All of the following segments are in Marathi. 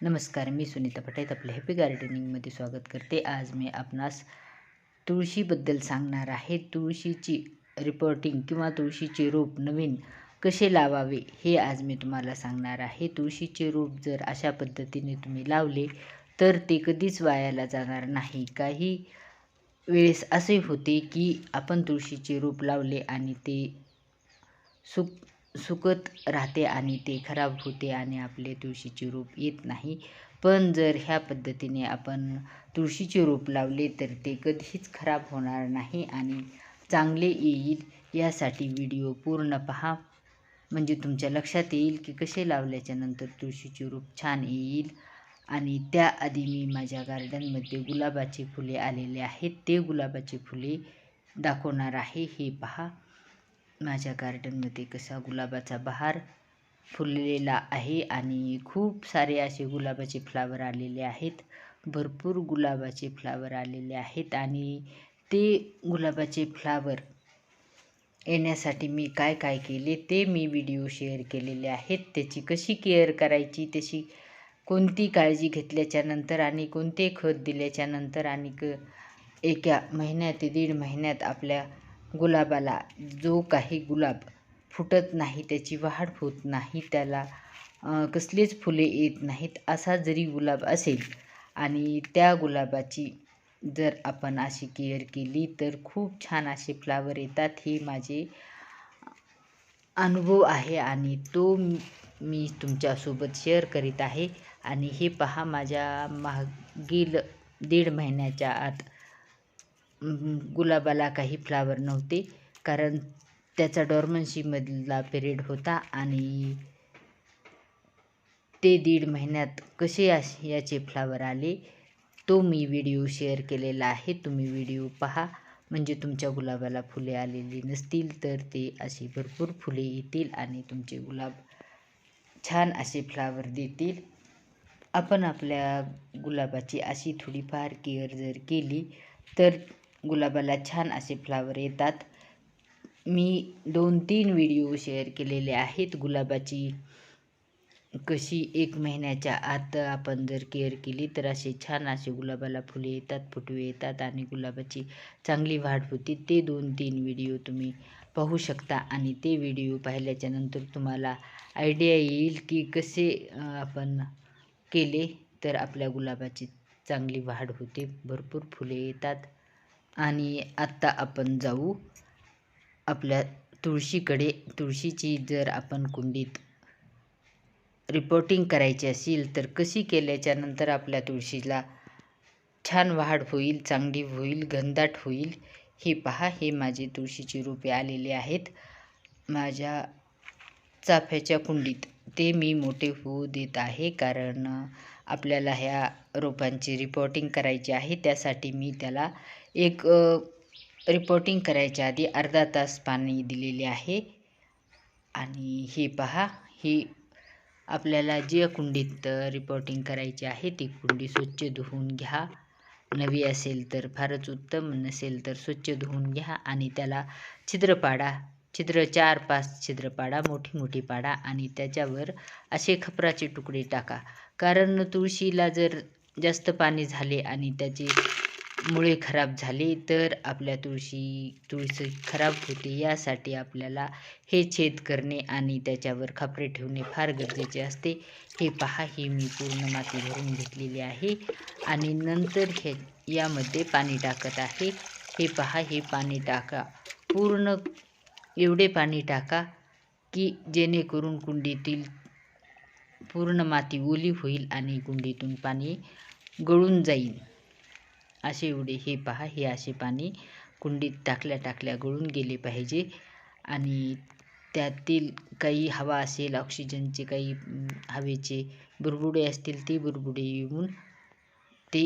नमस्कार मी सुनीता पटाईत आपल्या हॅपी गार्डनिंगमध्ये स्वागत करते. आज मी आपणास तुळशीबद्दल सांगणार आहे. तुळशीची रिपोर्टिंग किंवा तुळशीचे रोप नवीन कसे लावावे हे आज मी तुम्हाला सांगणार आहे. तुळशीचे रोप जर अशा पद्धतीने तुम्ही लावले तर ते कधीच वायाला जाणार नाही. काही वेळेस असे होते की आपण तुळशीचे रोप लावले आणि ते सुक सुकत राहते आणि ते खराब होते आणि आपले तुळशीचे रोप येत नाही. पण जर ह्या पद्धतीने आपण तुळशीचे रोप लावले तर ते कधीच खराब होणार नाही आणि चांगले येईल. यासाठी व्हिडिओ पूर्ण पहा. म्हणजे तुमच्या लक्षात येईल की कसे लावल्याच्या नंतर तुळशीचे रोप छान येईल. आणि त्याआधी मी माझ्या गार्डनमध्ये गुलाबाची फुले आलेले आहेत. ते गुलाबाची फुले दाखवणार आहे. हे पहा. माझ्या गार्डनमध्ये कसा गुलाबाचा बहार फुललेला आहे आणि खूप सारे असे गुलाबाचे फ्लावर आलेले आहेत. भरपूर गुलाबाचे फ्लावर आलेले आहेत आणि ते गुलाबाचे फ्लावर येण्यासाठी मी काय काय केले ते मी व्हिडिओ शेअर केलेले आहेत. त्याची कशी केअर करायची त्याची कोणती काळजी घेतल्याच्यानंतर आणि कोणते खत दिल्याच्यानंतर आणि क एका महिन्यात ते दीड महिन्यात आपल्या गुलाबाला जो काही गुलाब फुटत नाही त्याची वाढ होत नाही त्याला कसलीच फुले येत नाहीत असा जरी गुलाब असेल आणि त्या गुलाबाची जर आपण अशी केअर केली तर खूप छान असे फ्लावर येतात. हे माझे अनुभव आहे आणि तो मी तुमच्यासोबत शेअर करीत आहे. आणि हे पहा माझ्या मागील दीड महिन्याच्या आत गुलाबाला काही फ्लावर नव्हते कारण त्याचा डॉर्मन्सीमधला पिरियड होता आणि ते दीड महिन्यात कसे याचे फ्लावर आले तो मी व्हिडिओ शेअर केलेला आहे तुम्ही व्हिडिओ पहा. म्हणजे तुमच्या गुलाबाला फुले आलेली नसतील तर ते असे भरपूर फुले येतील आणि तुमचे गुलाब छान असे फ्लावर देतील. आपण आपल्या गुलाबाची अशी थोडीफार केअर जर केली तर गुलाबाला छान असे फ्लावर येतात. मी दोन तीन व्हिडिओ शेअर केलेले आहेत गुलाबाची. कशी एक महिन्याच्या आत आपण जर केअर केली तर असे छान असे गुलाबाला फुले येतात फुटवे येतात आणि गुलाबाची चांगली वाढ होती. ते दोन तीन व्हिडिओ तुम्ही पाहू शकता आणि ते व्हिडिओ पाहिल्याच्या नंतर तुम्हाला आयडिया येईल की कसे आपण केले तर आपल्या गुलाबाची चांगली वाढ होते. भरपूर फुले येतात. आणि आत्ता आपण जाऊ आपल्या तुळशीकडे. तुळशीची जर आपण कुंडीत रिपोर्टिंग करायची असेल तर कशी केल्याच्यानंतर आपल्या तुळशीला छान वाढ होईल चांगली होईल घनदाट होईल हे पहा. हे माझे तुळशीची रोपे आलेले आहेत माझ्या चाफ्याच्या कुंडीत. ते मी मोठे होऊ देत आहे कारण आपल्याला ह्या रोपांची रिपोर्टिंग करायची आहे. त्यासाठी मी त्याला एक रिपोर्टिंग करायच्या आधी अर्धा तास पाणी दिलेले आहे. आणि हे पहा ही आपल्याला जे कुंडीत रिपोर्टिंग करायची आहे ती कुंडी स्वच्छ धुवून घ्या. नवी असेल तर फारच उत्तम नसेल तर स्वच्छ धुवून घ्या आणि त्याला छिद्र पाडा. छिद्र चार पाच छिद्र पाडा मोठी मोठी पाडा आणि त्याच्यावर असे खपराचे तुकडे टाका. कारण तुळशीला जर जास्त पाणी झाले आणि त्याचे मुळे खराब झाले तर आपल्या तुळशी तुळशी खराब होते यासाठी आपल्याला हे छेद करणे आणि त्याच्यावर खापरे ठेवणे फार गरजेचे असते. हे पहा ही मी पूर्ण माती भरून घेतलेली आहे आणि नंतर हे यामध्ये पाणी टाकत आहे. हे पहा हे पाणी टाका. पूर्ण एवढे पाणी टाका की जेणेकरून कुंडीतील पूर्ण माती ओली होईल आणि कुंडीतून पाणी गळून जाईल. असे एवढे हे पहा हे असे पाणी कुंडीत टाकल्या टाकल्या गळून गेले पाहिजे. आणि त्यातील काही हवा असेल ऑक्सिजनचे काही हवेचे बुरबुडे असतील ते बुरबुडे येऊन ते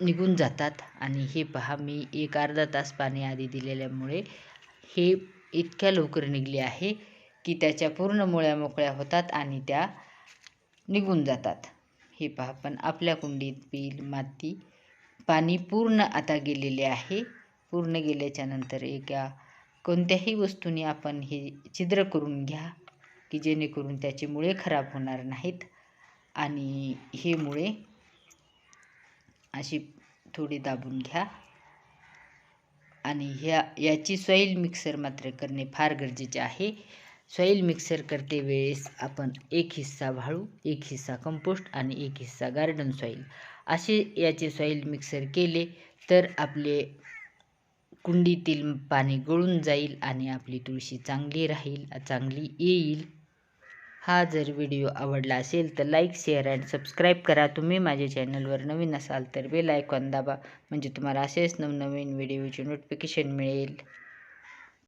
निघून जातात. आणि हे पहा मी एक अर्धा तास पाणी आधी दिलेल्यामुळे हे इतक्या लवकर निघले आहे की त्याच्या पूर्ण मुळ्या मोकळ्या होतात आणि त्या निघून जातात. हे पहा पण आपल्या कुंडीत पील माती पाणी पूर्ण आता गेलेले आहे. पूर्ण गेल्याच्यानंतर एका कोणत्याही वस्तूने आपण हे छिद्र करून घ्या की जेणेकरून त्याचे मुळे खराब होणार नाहीत. आणि हे मुळे अशी थोडी दाबून घ्या. आणि ह्या याची सॉईल मिक्सर मात्र करणे फार गरजेचे आहे. सॉईल मिक्सर करते वेळेस आपण एक हिस्सा वाळू एक हिस्सा कंपोस्ट आणि एक हिस्सा गार्डन सॉईल असे याचे सॉईल मिक्सर केले तर आपले कुंडीतील पाणी गळून जाईल आणि आपली तुळशी चांगली राहील चांगली येईल. हा जर व्हिडिओ आवडला असेल तर लाईक शेअर अँड सबस्क्राईब करा. तुम्ही माझ्या चॅनलवर नवीन असाल तर बेल आयकॉन दाबा. म्हणजे तुम्हाला असेच नवनवीन व्हिडिओचे नोटिफिकेशन मिळेल.